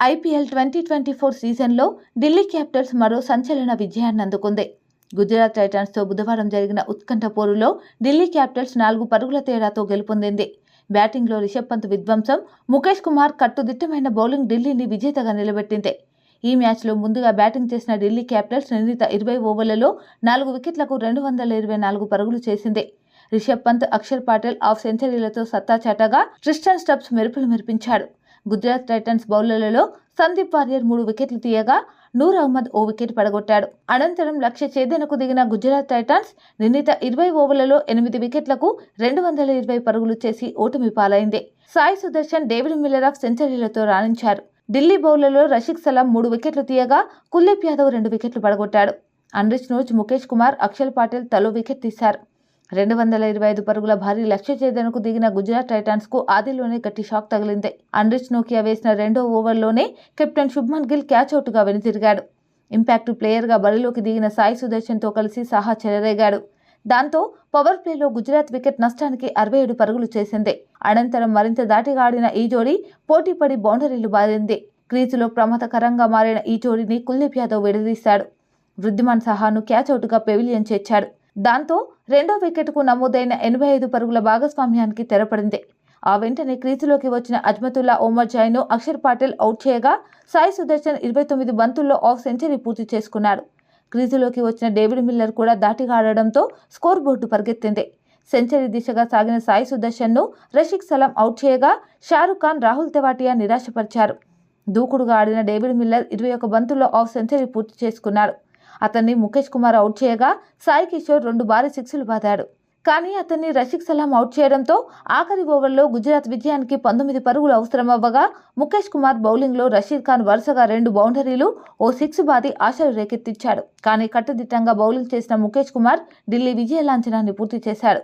IPL twenty twenty four సీజన్లో Delhi Capitals మరో సంచలన విజయాన్ని అందుకుంది. గుజరాత్ టైటాన్స్తో బుధవారం జరిగిన ఉత్కంఠ పోరులో ఢిల్లీ క్యాపిటల్స్ నాలుగు పరుగుల తేడాతో గెలుపొందింది. బ్యాటింగ్లో రిషబ్ పంత్ విధ్వంసం ముఖేష్ కుమార్ కట్టుదిట్టమైన బౌలింగ్ ఢిల్లీని విజేతగా నిలబెట్టింది. ఈ మ్యాచ్లో ముందుగా బ్యాటింగ్ చేసిన ఢిల్లీ క్యాపిటల్స్ నిర్ణీత ఇరవై ఓవర్లలో నాలుగు వికెట్లకు రెండు వందల ఇరవై నాలుగు పరుగులు చేసింది. రిషబ్ పంత్ అక్షర్ పాటేల్ ఆఫ్ సెంచరీలతో సత్తా చాటగా ట్రిస్టన్ స్టబ్స్ మెరుపులు మెరిపించాడు. గుజరాత్ టైటన్స్ బౌలర్లలో సందీప్ వారియర్ మూడు వికెట్లు తీయగా నూర్ అహ్మద్ ఓ వికెట్ పడగొట్టాడు. అనంతరం లక్ష్య ఛేదనకు దిగిన గుజరాత్ టైటన్స్ నిర్ణీత ఇరవై ఓవర్లలో ఎనిమిది వికెట్లకు రెండు వందల ఇరవై పరుగులు చేసి ఓటమి పాలైంది. Sai Sudharsan David Miller half సెంచరీలతో రాణించారు. ఢిల్లీ బౌలర్లో రషిక్ సలాం మూడు వికెట్లు తీయగా కుల్దీప్ యాదవ్ రెండు వికెట్లు పడగొట్టాడు. అన్రిచ్ నోజ్ ముఖేష్ కుమార్ అక్షల్ పాటిల్ తలో వికెట్ తీశారు. రెండు వందల ఇరవై ఐదు పరుగుల భారీ లక్ష్య ఛేదనకు దిగిన గుజరాత్ టైటాన్స్కు ఆదిలోనే గట్టి షాక్ తగిలింది. అండ్రిచ్ నోకియా వేసిన రెండో ఓవర్లోనే కెప్టెన్ శుభ్మన్ గిల్ క్యాచ్ అవుట్గా వెనుతిరిగాడు. ఇంపాక్ట్ ప్లేయర్గా బరిలోకి దిగిన సాయి సుదర్శన్తో కలిసి సాహా చెలరేగాడు. దాంతో పవర్ ప్లేలో గుజరాత్ వికెట్ నష్టానికి అరవై ఏడు పరుగులు చేసింది. అనంతరం మరింత దాటిగా ఆడిన ఈ జోడీ పోటీపడి బౌండరీలు బారింది క్రీజులో ప్రమాదకరంగా మారిన ఈ జోడీని కుల్దీప్ యాదవ్ విడదీశాడు. వృద్ధిమాన్ సహాను క్యాచ్ అవుట్గా పెవిలియన్ చేర్చాడు. దాంతో రెండో వికెట్కు నమోదైన ఎనభై ఐదు పరుగుల భాగస్వామ్యానికి తెరపడింది. ఆ వెంటనే క్రీజులోకి వచ్చిన అజ్మతుల్లా ఓమర్ జాయ్ను అక్షర్ పాటిల్ అవుట్ చేయగా సాయి సుదర్శన్ ఇరవై తొమ్మిది బంతుల్లో ఆఫ్ సెంచరీ పూర్తి చేసుకున్నాడు. క్రీజులోకి వచ్చిన డేవిడ్ మిల్లర్ కూడా దాటిగా ఆడడంతో స్కోర్ బోర్డు పరిగెత్తింది. సెంచరీ దిశగా సాగిన సాయి సుదర్శన్ను రషీక్ సలాం అవుట్ చేయగా షారుఖ్ ఖాన్ రాహుల్ తెవాటియా నిరాశపరిచారు. దూకుడుగా ఆడిన డేవిడ్ మిల్లర్ ఇరవై ఒక బంతుల్లో ఆఫ్ సెంచరీ పూర్తి చేసుకున్నాడు. అతన్ని ముఖేష్ కుమార్ అవుట్ చేయగా సాయి కిషోర్ రెండు భారీ సిక్స్లు బాదాడు. కానీ అతన్ని రషిక్ సలాం అవుట్ చేయడంతో ఆఖరి ఓవర్లో గుజరాత్ విజయానికి పంతొమ్మిది పరుగులు అవసరమవ్వగా ముఖేష్ కుమార్ బౌలింగ్లో రషీద్ ఖాన్ వరుసగా రెండు బౌండరీలు ఓ సిక్స్ బాది ఆశలు రేకెత్తించాడు కానీ కట్టుదిట్టంగా బౌలింగ్ చేసిన ముఖేష్ కుమార్ ఢిల్లీ విజయ లాంఛనాన్ని పూర్తి చేశాడు.